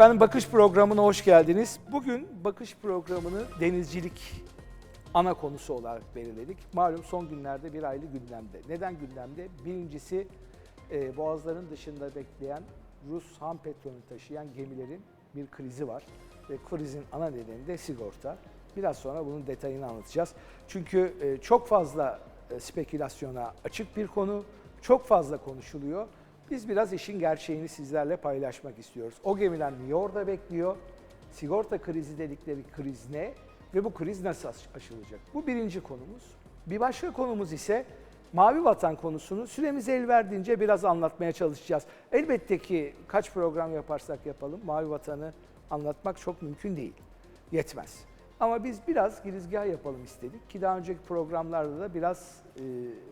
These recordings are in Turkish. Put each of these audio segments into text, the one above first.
Efendim Bakış programına hoş geldiniz. Bugün Bakış programını denizcilik ana konusu olarak belirledik. Malum son günlerde bir aylı gündemde. Neden gündemde? Birincisi e, boğazların dışında bekleyen Rus ham petrolünü taşıyan gemilerin bir krizi var. Ve krizin ana nedeni de sigorta. Biraz sonra bunun detayını anlatacağız. Çünkü e, çok fazla e, spekülasyona açık bir konu, çok fazla konuşuluyor. Biz biraz işin gerçeğini sizlerle paylaşmak istiyoruz. O gemiler niye orada bekliyor? Sigorta krizi dedikleri kriz ne? Ve bu kriz nasıl aş- aşılacak? Bu birinci konumuz. Bir başka konumuz ise Mavi Vatan konusunu süremiz el verdiğince biraz anlatmaya çalışacağız. Elbette ki kaç program yaparsak yapalım Mavi Vatan'ı anlatmak çok mümkün değil. Yetmez. Ama biz biraz girizgah yapalım istedik ki daha önceki programlarda da biraz e,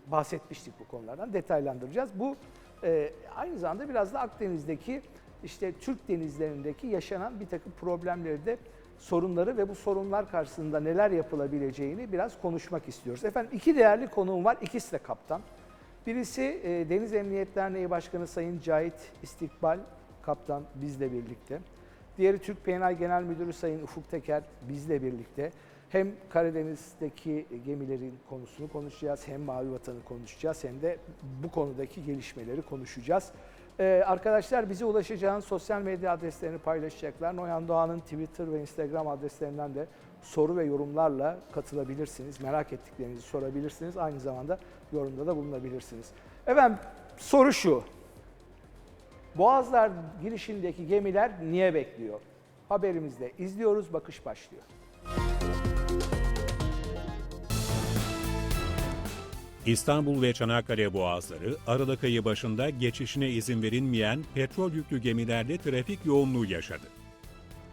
bahsetmiştik bu konulardan. Detaylandıracağız. Bu e, aynı zamanda biraz da Akdeniz'deki işte Türk denizlerindeki yaşanan bir takım problemleri de sorunları ve bu sorunlar karşısında neler yapılabileceğini biraz konuşmak istiyoruz. Efendim iki değerli konuğum var. İkisi de kaptan. Birisi e, Deniz Emniyet Derneği Başkanı Sayın Cahit İstikbal Kaptan bizle birlikte. Diğeri Türk PNA Genel Müdürü Sayın Ufuk Teker bizle birlikte. Hem Karadeniz'deki gemilerin konusunu konuşacağız, hem Mavi Vatan'ı konuşacağız, hem de bu konudaki gelişmeleri konuşacağız. Ee, arkadaşlar bize ulaşacağın sosyal medya adreslerini paylaşacaklar. Noyan Doğan'ın Twitter ve Instagram adreslerinden de soru ve yorumlarla katılabilirsiniz. Merak ettiklerinizi sorabilirsiniz. Aynı zamanda yorumda da bulunabilirsiniz. Efendim soru şu. Boğazlar girişindeki gemiler niye bekliyor? Haberimizde izliyoruz, bakış başlıyor. İstanbul ve Çanakkale boğazları Aralık ayı başında geçişine izin verilmeyen petrol yüklü gemilerde trafik yoğunluğu yaşadı.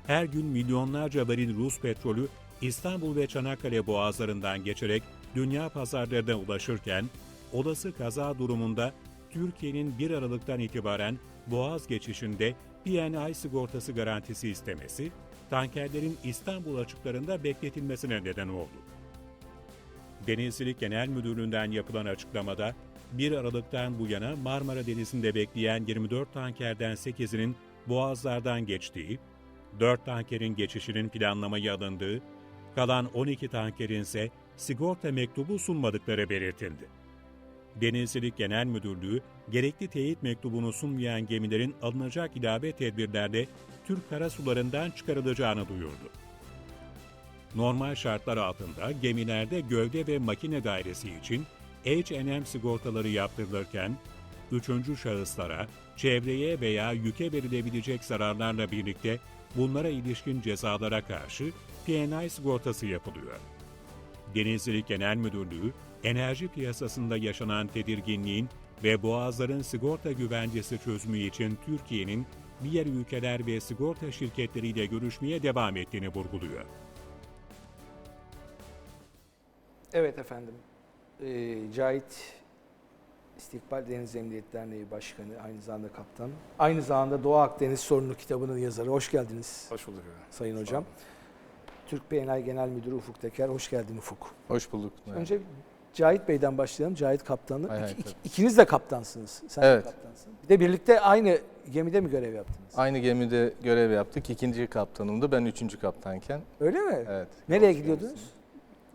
Her gün milyonlarca varil Rus petrolü İstanbul ve Çanakkale boğazlarından geçerek dünya pazarlarına ulaşırken olası kaza durumunda Türkiye'nin 1 Aralık'tan itibaren boğaz geçişinde PNI sigortası garantisi istemesi, tankerlerin İstanbul açıklarında bekletilmesine neden oldu. Denizcilik Genel Müdürlüğü'nden yapılan açıklamada 1 Aralık'tan bu yana Marmara Denizi'nde bekleyen 24 tankerden 8'inin boğazlardan geçtiği, 4 tankerin geçişinin planlamaya alındığı, kalan 12 tankerin ise sigorta mektubu sunmadıkları belirtildi. Denizcilik Genel Müdürlüğü, gerekli teyit mektubunu sunmayan gemilerin alınacak ilave tedbirlerde Türk karasularından çıkarılacağını duyurdu. Normal şartlar altında gemilerde gövde ve makine dairesi için H&M sigortaları yaptırılırken, üçüncü şahıslara, çevreye veya yüke verilebilecek zararlarla birlikte bunlara ilişkin cezalara karşı P&I sigortası yapılıyor. Denizcilik Genel Müdürlüğü, enerji piyasasında yaşanan tedirginliğin ve boğazların sigorta güvencesi çözümü için Türkiye'nin diğer ülkeler ve sigorta şirketleriyle görüşmeye devam ettiğini vurguluyor. Evet efendim. Ee, Cahit İstikbal Deniz Emniyet Derneği Başkanı, aynı zamanda kaptan. Aynı zamanda Doğu Akdeniz Sorunu kitabının yazarı. Hoş geldiniz Hoş bulduk. efendim. Sayın Sağ Hocam. olun. Türk PNL Genel Müdürü Ufuk Teker. Hoş geldin Ufuk. Hoş bulduk. Önce Cahit Bey'den başlayalım. Cahit kaptanlık. Hay hay, İki- tabii. ikiniz de kaptansınız. Sen de Evet. kaptansın. Bir de birlikte aynı gemide mi görev yaptınız? Aynı gemide görev yaptık. İkinci kaptanımdı. Ben üçüncü kaptanken. Öyle mi? Evet. Nereye gidiyordunuz?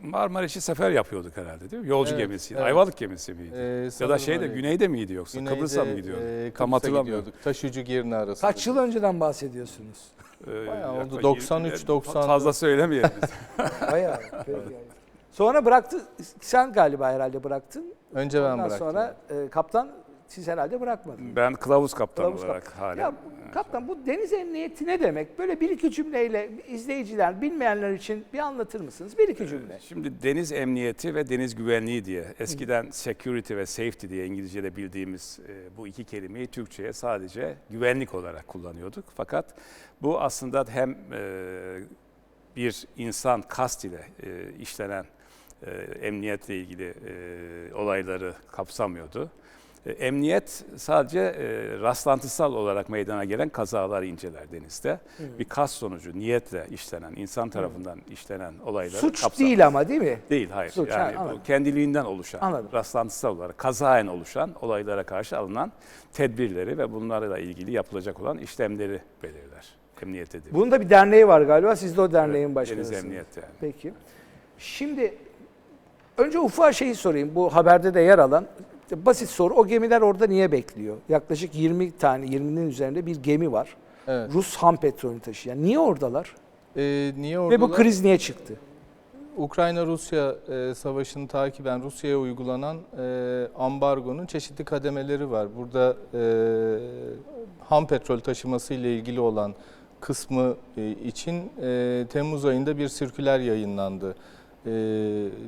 Marmaris'i sefer yapıyorduk herhalde değil mi? Yolcu Evet, gemisiydi. evet. Ayvalık gemisi miydi? Ee, ya da sanırım şeyde öyle. güneyde miydi yoksa? Güneyde, Kıbrıs'a mı gidiyorduk? e, Tam Kıbrıs'a hatırlamıyorum. gidiyorduk. Taşucu Girne arası. Kaç yıl önceden bahsediyorsunuz? Ee, Bayağı oldu. yaklaşık 93, yirmi- 94. Fazla söylemeyelim biz. Bayağı. peki yani. Sonra bıraktı. Sen galiba herhalde bıraktın. Önce ben Ondan bıraktım. sonra e, kaptan siz herhalde bırakmadınız. ben kılavuz kaptan Kılavuz olarak kaptan. hala. Ya kaptan bu deniz emniyeti ne demek? Böyle bir iki cümleyle izleyiciler, bilmeyenler için bir anlatır mısınız? Bir iki cümle. Şimdi deniz emniyeti ve deniz güvenliği diye eskiden security ve safety diye İngilizce'de bildiğimiz e, bu iki kelimeyi Türkçe'ye sadece güvenlik olarak kullanıyorduk. Fakat bu aslında hem e, bir insan kast ile e, işlenen emniyetle ilgili olayları kapsamıyordu. E, Emniyet sadece e, rastlantısal olarak meydana gelen kazaları inceler denizde. Bir kas sonucu niyetle işlenen, insan tarafından işlenen olayları Suç kapsamıyor. değil ama değil mi? Değil hayır. Suç, yani ha, bu kendiliğinden oluşan, Anladım. rastlantısal olarak kazaen oluşan olaylara karşı alınan tedbirleri ve bunlarla ilgili yapılacak olan işlemleri belirler. emniyetidir. Bunun da bir derneği var galiba. Siz de o derneğin Evet, başkanısınız. Deniz Emniyet yani. Peki. Şimdi önce ufa şeyi sorayım. Bu haberde de yer alan basit soru. O gemiler orada niye bekliyor? Yaklaşık 20 tane, 20'nin üzerinde bir gemi var. Evet. Rus ham petrolünü taşıyan. Niye oradalar? Ee, niye orada? Ve bu kriz niye çıktı? Ukrayna-Rusya e, savaşını takiben Rusya'ya uygulanan e, ambargonun çeşitli kademeleri var. Burada e, ham petrol taşıması ile ilgili olan kısmı e, için e, Temmuz ayında bir sirküler yayınlandı. E,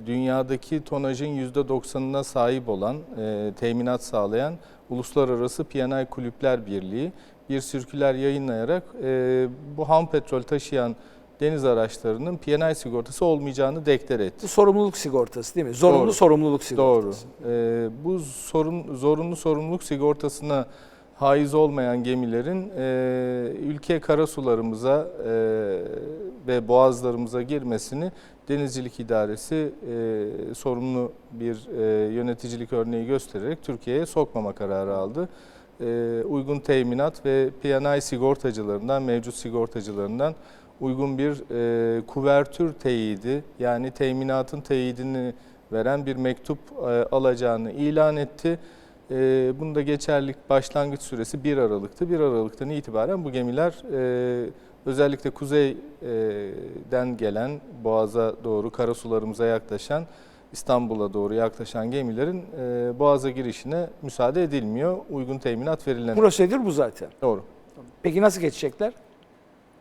dünyadaki tonajın %90'ına sahip olan, e, teminat sağlayan Uluslararası P&I Kulüpler Birliği bir sirküler yayınlayarak e, bu ham petrol taşıyan deniz araçlarının P&I sigortası olmayacağını deklar etti. Bu sorumluluk sigortası değil mi? Zorunlu Doğru. sorumluluk Doğru. sigortası. Ee, bu sorun, zorunlu sorumluluk sigortasına haiz olmayan gemilerin e, ülke karasularımıza e, ve boğazlarımıza girmesini Denizcilik İdaresi e, sorumlu bir e, yöneticilik örneği göstererek Türkiye'ye sokmama kararı aldı. E, uygun teminat ve P&I sigortacılarından, mevcut sigortacılarından uygun bir e, kuvertür teyidi yani teminatın teyidini veren bir mektup e, alacağını ilan etti. E, bunda geçerlilik başlangıç süresi 1 Aralık'tı. 1 Aralık'tan itibaren bu gemiler e, özellikle kuzeyden gelen boğaza doğru karasularımıza yaklaşan İstanbul'a doğru yaklaşan gemilerin e, boğaza girişine müsaade edilmiyor. Uygun teminat verilen. Prosedür bu zaten. Doğru. Peki nasıl geçecekler?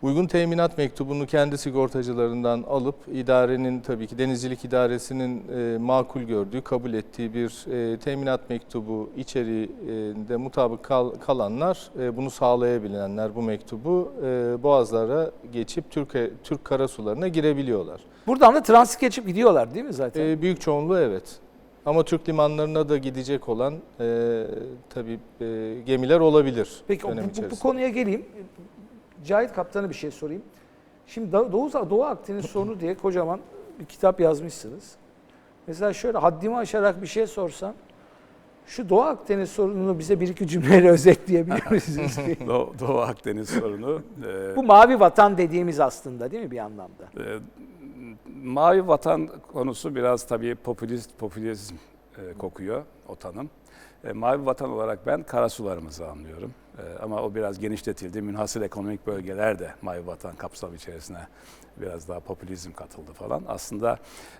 Uygun teminat mektubunu kendi sigortacılarından alıp idarenin tabii ki denizcilik idaresinin e, makul gördüğü, kabul ettiği bir e, teminat mektubu içeriğinde mutabık kal- kalanlar, e, bunu sağlayabilenler bu mektubu e, boğazlara geçip Türk Türk karasularına girebiliyorlar. Buradan da transit geçip gidiyorlar değil mi zaten? E, büyük çoğunluğu evet. Ama Türk limanlarına da gidecek olan e, tabii e, gemiler olabilir. Peki bu, bu, konuya geleyim. Cahit Kaptan'a bir şey sorayım. Şimdi Do- Doğu, Doğu Akdeniz sorunu diye kocaman bir kitap yazmışsınız. Mesela şöyle haddimi aşarak bir şey sorsam, şu Doğu Akdeniz sorununu bize bir iki cümleyle özetleyebilir misiniz? Doğu, Doğu Akdeniz sorunu. e, bu mavi vatan dediğimiz aslında değil mi bir anlamda? e, mavi vatan konusu biraz tabii popülist popülizm e, kokuyor o tanım. E, mavi vatan olarak ben karasularımızı anlıyorum. E, ama o biraz genişletildi. Münhasır ekonomik bölgeler de mavi vatan kapsamı içerisine biraz daha popülizm katıldı falan. Aslında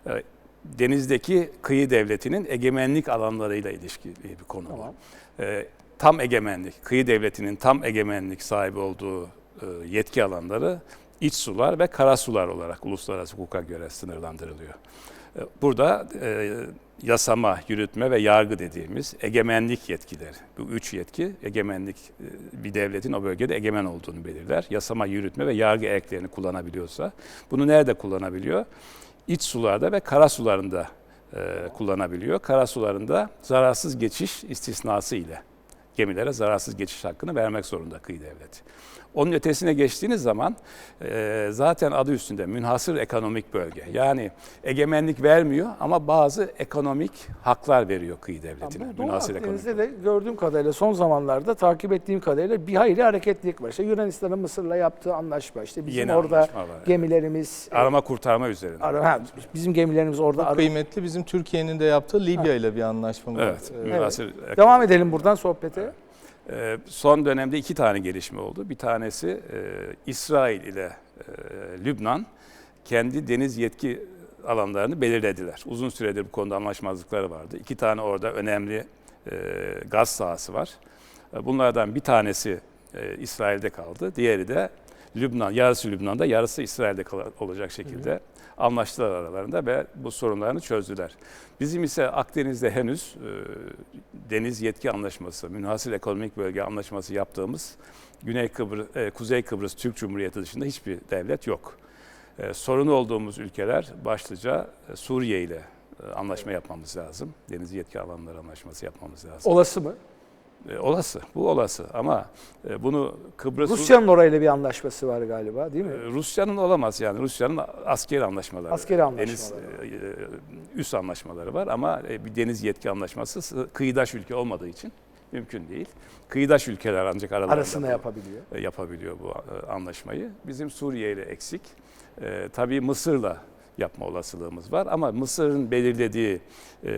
e, denizdeki kıyı devletinin egemenlik alanlarıyla ilişkili bir konu bu. Tamam. E, tam egemenlik, kıyı devletinin tam egemenlik sahibi olduğu e, yetki alanları iç sular ve kara sular olarak uluslararası hukuka göre sınırlandırılıyor. Burada e, yasama, yürütme ve yargı dediğimiz egemenlik yetkileri. Bu üç yetki egemenlik e, bir devletin o bölgede egemen olduğunu belirler. Yasama, yürütme ve yargı erklerini kullanabiliyorsa bunu nerede kullanabiliyor? İç sularda ve kara sularında e, kullanabiliyor. Kara sularında zararsız geçiş istisnası ile gemilere zararsız geçiş hakkını vermek zorunda kıyı devleti. Onun ötesine geçtiğiniz zaman e, zaten adı üstünde münhasır ekonomik bölge. Yani egemenlik vermiyor ama bazı ekonomik haklar veriyor kıyı devletine. Bu Doğu münhasır ekonomik Akdeniz'de de gördüğüm kadarıyla son zamanlarda takip ettiğim kadarıyla bir hayli hareketlilik var. İşte Yunanistan'ın Mısır'la yaptığı anlaşma, işte bizim Yeni orada anlaşma var, evet. gemilerimiz, Arama kurtarma üzerine. ara, ha, bizim gemilerimiz orada. Çok ara- kıymetli bizim Türkiye'nin de yaptığı Libya ile bir anlaşma var. Evet, Ee, münhasır Devam edelim buradan sohbete. Ee, Son dönemde iki tane gelişme oldu. Bir tanesi e, İsrail ile e, Lübnan kendi deniz yetki alanlarını belirlediler. Uzun süredir bu konuda anlaşmazlıkları vardı. İki tane orada önemli e, gaz sahası var. Bunlardan bir tanesi İsrail'de kaldı. Diğeri de Lübnan, yarısı Lübnan'da, yarısı İsrail'de olacak şekilde anlaştılar aralarında ve bu sorunlarını çözdüler. Bizim ise Akdeniz'de henüz e, deniz yetki anlaşması, münhasır ekonomik bölge anlaşması yaptığımız Güney Kıbrıs, e, Kuzey Kıbrıs Türk Cumhuriyeti dışında hiçbir devlet yok. E, sorunu olduğumuz ülkeler başlıca e, Suriye ile e, anlaşma yapmamız lazım. Deniz yetki alanları anlaşması yapmamız lazım. Olası mı? E, olası, bu olası ama e, bunu Kıbrıs... Rusya'nın orayla bir anlaşması var galiba değil mi? E, Rusya'nın olamaz yani. Rusya'nın askeri anlaşmaları. Askeri anlaşmaları Deniz e, e, üst anlaşmaları var ama e, bir deniz yetki anlaşması sı- kıyıdaş ülke olmadığı için mümkün değil. Kıyıdaş ülkeler ancak aralarında Arasında bu- yapabiliyor. e, yapabiliyor bu e, anlaşmayı. Bizim Suriye ile eksik. E, tabii Mısır'la yapma olasılığımız var ama Mısır'ın belirlediği e,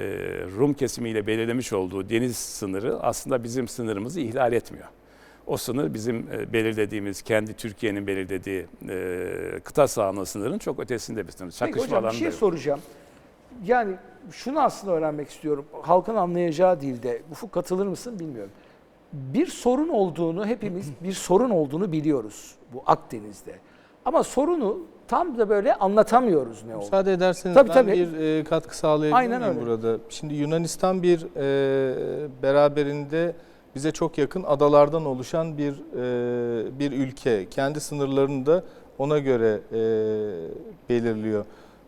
Rum kesimiyle belirlemiş olduğu deniz sınırı aslında bizim sınırımızı ihlal etmiyor. O sınır bizim e, belirlediğimiz, kendi Türkiye'nin belirlediği e, kıta sahanlığı sınırın çok ötesinde bir sınır. Peki Çakışma hocam bir şey yok. soracağım. Yani şunu aslında öğrenmek istiyorum. Halkın anlayacağı dilde. Ufuk katılır mısın bilmiyorum. Bir sorun olduğunu hepimiz bir sorun olduğunu biliyoruz bu Akdeniz'de. Ama sorunu tam da böyle anlatamıyoruz ne olduğunu. Müsaade ederseniz Tabii, ben tabii. bir e, katkı sağlayabilir Aynen miyim öyle. burada? Şimdi Yunanistan bir e, beraberinde bize çok yakın adalardan oluşan bir e, bir ülke. Kendi sınırlarını da ona göre e, belirliyor.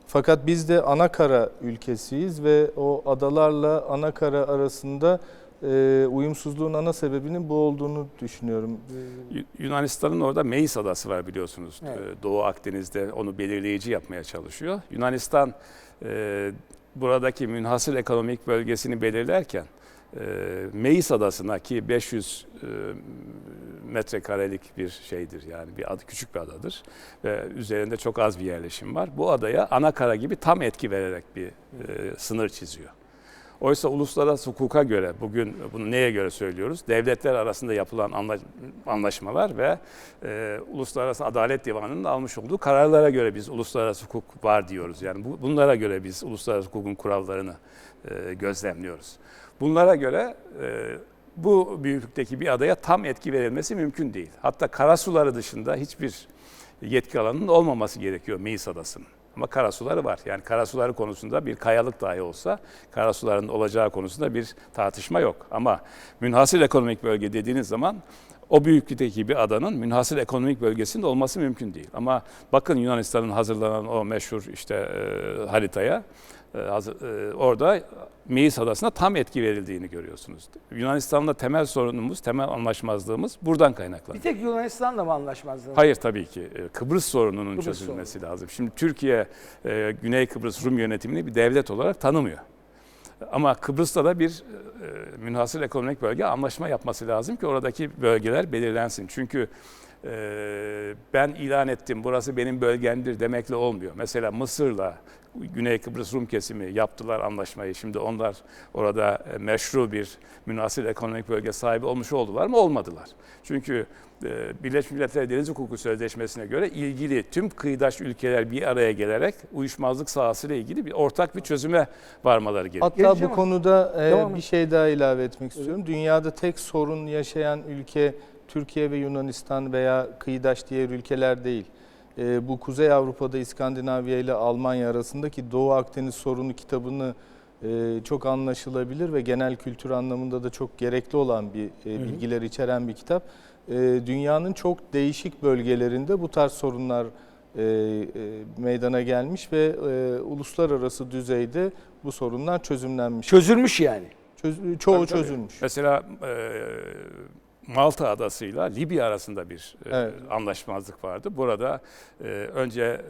Fakat biz de ana kara ülkesiyiz ve o adalarla ana kara arasında e, uyumsuzluğun ana sebebinin bu olduğunu düşünüyorum. Yu- Yunanistan'ın orada Meis Adası var biliyorsunuz. Evet. Ee, Doğu Akdeniz'de onu belirleyici yapmaya çalışıyor. Yunanistan e, buradaki münhasır ekonomik bölgesini belirlerken e, Meis Adası'na ki 500 e, metrekarelik bir şeydir yani bir adı küçük bir adadır ve üzerinde çok az bir yerleşim var. Bu adaya ana kara gibi tam etki vererek bir e, sınır çiziyor. Oysa uluslararası hukuka göre, bugün bunu neye göre söylüyoruz? Devletler arasında yapılan anla- anlaşmalar ve e, Uluslararası Adalet Divanı'nın almış olduğu kararlara göre biz uluslararası hukuk var diyoruz. Yani bu, bunlara göre biz uluslararası hukukun kurallarını e, gözlemliyoruz. Bunlara göre e, bu büyüklükteki bir adaya tam etki verilmesi mümkün değil. Hatta karasuları dışında hiçbir yetki alanının olmaması gerekiyor Meis Adası'nın. Ama karasuları var. Yani karasuları konusunda bir kayalık dahi olsa karasuların olacağı konusunda bir tartışma yok. Ama münhasır ekonomik bölge dediğiniz zaman o büyüklükteki bir adanın münhasır ekonomik bölgesinde olması mümkün değil. Ama bakın Yunanistan'ın hazırlanan o meşhur işte e, haritaya orada Meis Adası'na tam etki verildiğini görüyorsunuz. Yunanistan'la temel sorunumuz, temel anlaşmazlığımız buradan kaynaklanıyor. Bir tek Yunanistan'la mı anlaşmazlığımız? Hayır tabii ki. Ee, Kıbrıs sorununun Kıbrıs çözülmesi lazım. Şimdi Türkiye e, Güney Kıbrıs Rum yönetimini bir devlet olarak tanımıyor. Ama Kıbrıs'ta da bir e, münhasır ekonomik bölge anlaşma yapması lazım ki oradaki bölgeler belirlensin. Çünkü e, ben ilan ettim burası benim bölgemdir demekle olmuyor. Mesela Mısır'la Güney Kıbrıs Rum kesimi yaptılar anlaşmayı. Şimdi onlar orada e, meşru bir münhasır ekonomik bölge sahibi olmuş oldular mı? Olmadılar. Çünkü e, Birleşmiş Milletler Deniz Hukuku Sözleşmesi'ne göre ilgili tüm kıyıdaş ülkeler bir araya gelerek uyuşmazlık sahasıyla ilgili bir ortak bir çözüme varmaları gerekiyor. Hatta Geleceğim bu konuda e, Devam bir şey daha ilave etmek istiyorum. Dünyada tek sorun yaşayan ülke Türkiye ve Yunanistan veya kıyıdaş diğer ülkeler değil. E, bu Kuzey Avrupa'da İskandinavya ile Almanya arasındaki Doğu Akdeniz sorunu kitabını e, çok anlaşılabilir ve genel kültür anlamında da çok gerekli olan bir e, bilgiler içeren bir kitap. E, dünyanın çok değişik bölgelerinde bu tarz sorunlar e, e, meydana gelmiş ve e, uluslararası düzeyde bu sorunlar çözümlenmiş. Çözülmüş yani. Çöz- çoğu Tabii, tabii. çözülmüş. Mesela e, Malta adasıyla Libya arasında bir e, Evet. anlaşmazlık vardı. Burada e, önce e,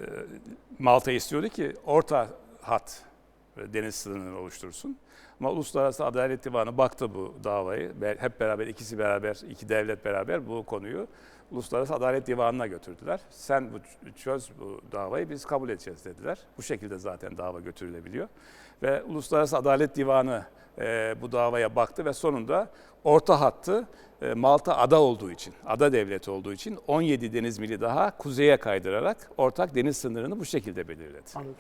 Malta istiyordu ki orta hat e, deniz sınırını oluştursun. Ama Uluslararası Adalet Divanı baktı bu davayı. Hep beraber ikisi beraber, iki devlet beraber bu konuyu Uluslararası Adalet Divanı'na götürdüler. Sen bu çöz bu davayı biz kabul edeceğiz dediler. Bu şekilde zaten dava götürülebiliyor. Ve Uluslararası Adalet Divanı e, bu davaya baktı ve sonunda orta hattı e, Malta ada olduğu için, ada devleti olduğu için 17 deniz mili daha kuzeye kaydırarak ortak deniz sınırını bu şekilde belirledi. Anladım.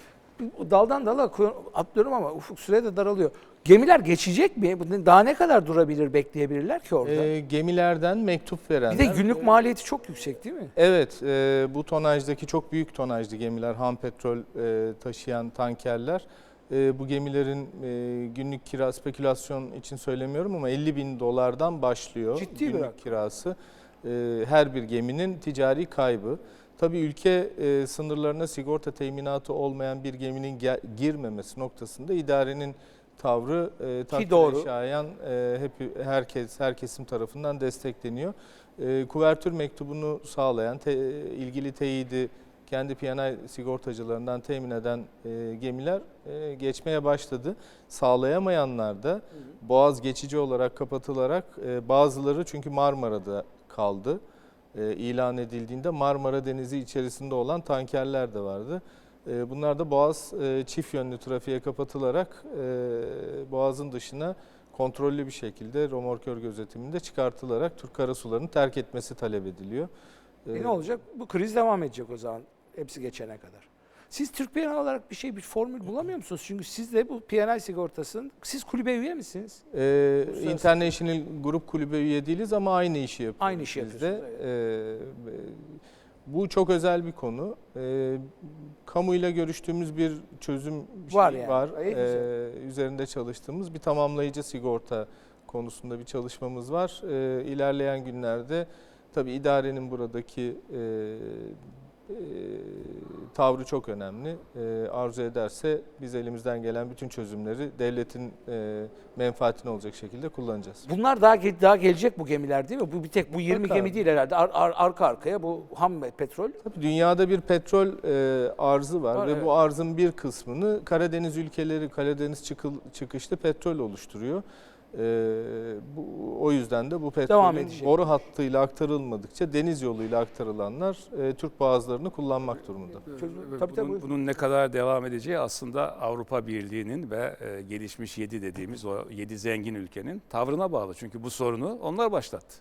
Daldan dala atlıyorum ama ufuk süre de daralıyor. Gemiler geçecek mi? Daha ne kadar durabilir, bekleyebilirler ki orada? E, gemilerden mektup verenler. bir de günlük maliyeti çok yüksek değil mi? Evet, e, bu tonajdaki çok büyük tonajlı gemiler, ham petrol e, taşıyan tankerler. E, bu gemilerin e, günlük kira spekülasyon için söylemiyorum ama 50 bin dolardan başlıyor Ciddi günlük rakam. kirası. E, her bir geminin ticari kaybı. Tabii ülke e, sınırlarına sigorta teminatı olmayan bir geminin ge- girmemesi noktasında idarenin tavrı e, takdire doğru. şayan e, hep herkes her kesim tarafından destekleniyor. E, kuvertür mektubunu sağlayan, te- ilgili teyidi kendi P&I sigortacılarından temin eden e, gemiler e, geçmeye başladı. Sağlayamayanlar da Boğaz geçici olarak kapatılarak e, bazıları çünkü Marmara'da kaldı. E, ilan edildiğinde Marmara Denizi içerisinde olan tankerler de vardı. E, bunlar da Boğaz e, çift yönlü trafiğe kapatılarak e, Boğaz'ın dışına kontrollü bir şekilde romorkör gözetiminde çıkartılarak Türk karasularını terk etmesi talep ediliyor. E ne olacak? Bu kriz devam edecek o zaman hepsi geçene kadar. Siz Türk P&I olarak bir şey, bir formül bulamıyor musunuz? Çünkü siz de bu P&I sigortasının, siz kulübe üye misiniz? Ee, Uluslararası- International Grup Kulübe üye değiliz ama aynı işi yapıyoruz. Aynı işi biz de. yapıyorsunuz, Ee, bu çok özel bir konu. Ee, kamuyla görüştüğümüz bir çözüm Var şeyi yani. var. Ay, güzel. Ee, üzerinde çalıştığımız bir tamamlayıcı sigorta konusunda bir çalışmamız var. Ee, ilerleyen günlerde tabii idarenin buradaki e, tavrı çok önemli. E, arzu ederse biz elimizden gelen bütün çözümleri devletin e, menfaatine olacak şekilde kullanacağız. Bunlar daha daha gelecek bu gemiler değil mi? Bu bir tek bu 20 Mutlaka. gemi değil herhalde. Ar- ar- arka arkaya bu ham petrol. Tabii dünyada bir petrol e, arzı var, Var, ve evet. bu arzın bir kısmını Karadeniz ülkeleri, Karadeniz çıkıl, çıkışlı petrol oluşturuyor. E, bu, o yüzden de bu Devam petrolün boru hattıyla aktarılmadıkça deniz yoluyla aktarılanlar e, Türk boğazlarını kullanmak durumunda. Çözüm- tabii, tabii, bunun, bunun ne kadar devam edeceği aslında Avrupa Birliği'nin ve e, gelişmiş 7 dediğimiz o 7 zengin ülkenin tavrına bağlı. Çünkü bu sorunu onlar başlattı.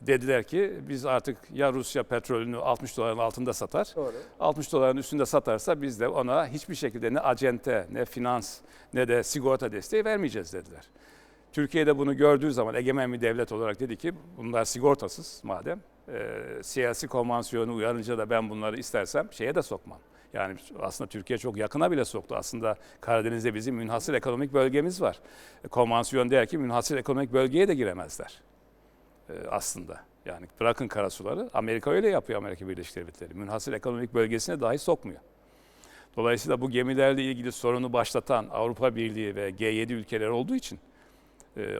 Dediler ki biz artık ya Rusya petrolünü 60 doların altında satar, Doğru. 60 doların üstünde satarsa biz de ona hiçbir şekilde ne acente, ne finans, ne de sigorta desteği vermeyeceğiz dediler. Türkiye'de bunu gördüğü zaman egemen bir devlet olarak dedi ki bunlar sigortasız madem. E, siyasi konvansiyonu uyarınca da ben bunları istersem şeye de sokmam. Yani aslında Türkiye çok yakına bile soktu. Aslında Karadeniz'de bizim münhasır ekonomik bölgemiz var. E, konvansiyon der ki münhasır ekonomik bölgeye de giremezler e, aslında. Yani bırakın karasuları. Amerika öyle yapıyor Amerika Birleşik Devletleri. Münhasır ekonomik bölgesine dahi sokmuyor. Dolayısıyla bu gemilerle ilgili sorunu başlatan Avrupa Birliği ve G7 ülkeleri olduğu için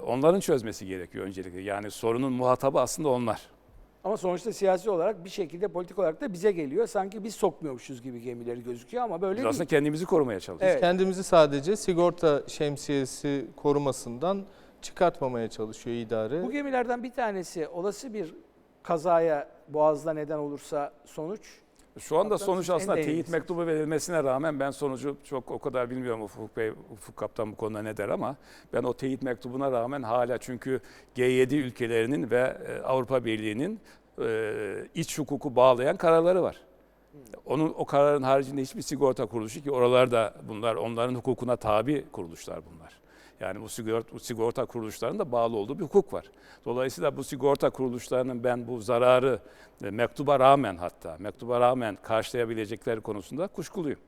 onların çözmesi gerekiyor öncelikle. Yani sorunun muhatabı aslında onlar. Ama sonuçta siyasi olarak bir şekilde politik olarak da bize geliyor. Sanki biz sokmuyormuşuz gibi gemileri gözüküyor ama böyle Biz değil. aslında kendimizi korumaya çalışıyoruz. Evet. Kendimizi sadece sigorta şemsiyesi korumasından çıkartmamaya çalışıyor idare. Bu gemilerden bir tanesi olası bir kazaya boğazda neden olursa sonuç Şu anda Kaptan, sonuç aslında teyit mektubu verilmesine rağmen ben sonucu çok o kadar bilmiyorum Ufuk Bey, Ufuk Kaptan bu konuda ne der ama ben o teyit mektubuna rağmen hala çünkü G7 ülkelerinin ve e, Avrupa Birliği'nin e, iç hukuku bağlayan kararları var. Onun o kararın haricinde hiçbir sigorta kuruluşu ki oralarda bunlar onların hukukuna tabi kuruluşlar bunlar. Yani bu sigorta, bu sigorta kuruluşlarının da bağlı olduğu bir hukuk var. Dolayısıyla bu sigorta kuruluşlarının ben bu zararı e, mektuba rağmen hatta mektuba rağmen karşılayabilecekleri konusunda kuşkuluyum.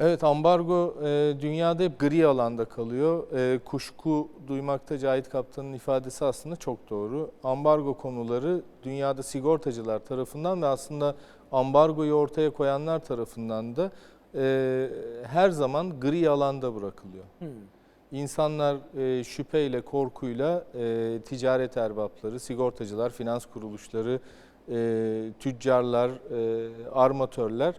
Evet ambargo e, dünyada hep gri alanda kalıyor. E, kuşku duymakta Cahit Kaptan'ın ifadesi aslında çok doğru. Ambargo konuları dünyada sigortacılar tarafından ve aslında ambargoyu ortaya koyanlar tarafından da e, her zaman gri alanda bırakılıyor. Hmm. İnsanlar e, şüpheyle, korkuyla e, ticaret erbapları, sigortacılar, finans kuruluşları, e, tüccarlar, e, armatörler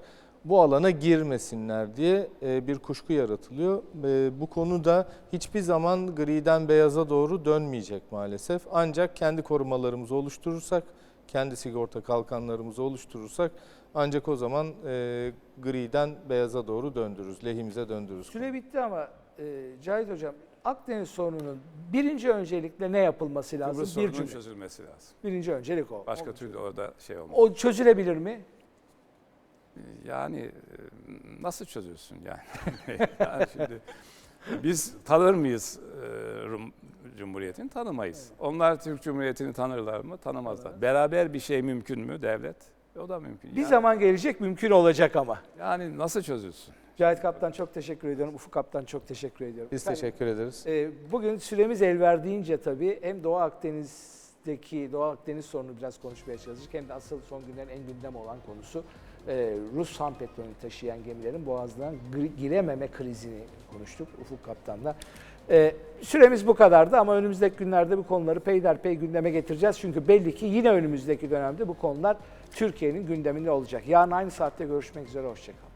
bu alana girmesinler diye e, bir kuşku yaratılıyor. E, bu konuda hiçbir zaman griden beyaza doğru dönmeyecek maalesef. Ancak kendi korumalarımızı oluşturursak, kendi sigorta kalkanlarımızı oluşturursak ancak o zaman e, griden beyaza doğru döndürürüz, lehimize döndürürüz. Süre bitti ama e, Cahit Hocam Akdeniz sorununun birinci öncelikle ne yapılması lazım? Kıbrıs bir sorunun cümle. çözülmesi lazım. Birinci öncelik o. Başka O- türlü orada şey olmaz. O çözülebilir mi? Yani e, nasıl çözüyorsun yani? yani şimdi biz tanır mıyız e, Rum Cumhuriyeti'ni? Tanımayız. Onlar Türk Cumhuriyeti'ni tanırlar mı? Tanımazlar. Beraber bir şey mümkün mü devlet? O da mümkün. Bir Yani- zaman gelecek mümkün olacak ama. Yani nasıl çözüyorsun? Cahit Kaptan çok teşekkür ediyorum. Ufuk Kaptan çok teşekkür ediyorum. Biz Efendim, teşekkür ederiz. e, bugün süremiz el verdiğince tabii hem Doğu Akdeniz'deki Doğu Akdeniz sorunu biraz konuşmaya çalıştık hem de asıl son günlerin en gündem olan konusu e, Rus ham petrolünü taşıyan gemilerin boğazdan gir- girememe krizini konuştuk Ufuk Kaptan'la. Ee, süremiz bu kadardı ama önümüzdeki günlerde bu konuları peyderpey gündeme getireceğiz. Çünkü belli ki yine önümüzdeki dönemde bu konular Türkiye'nin gündeminde olacak. Yarın aynı saatte görüşmek üzere, hoşçakalın.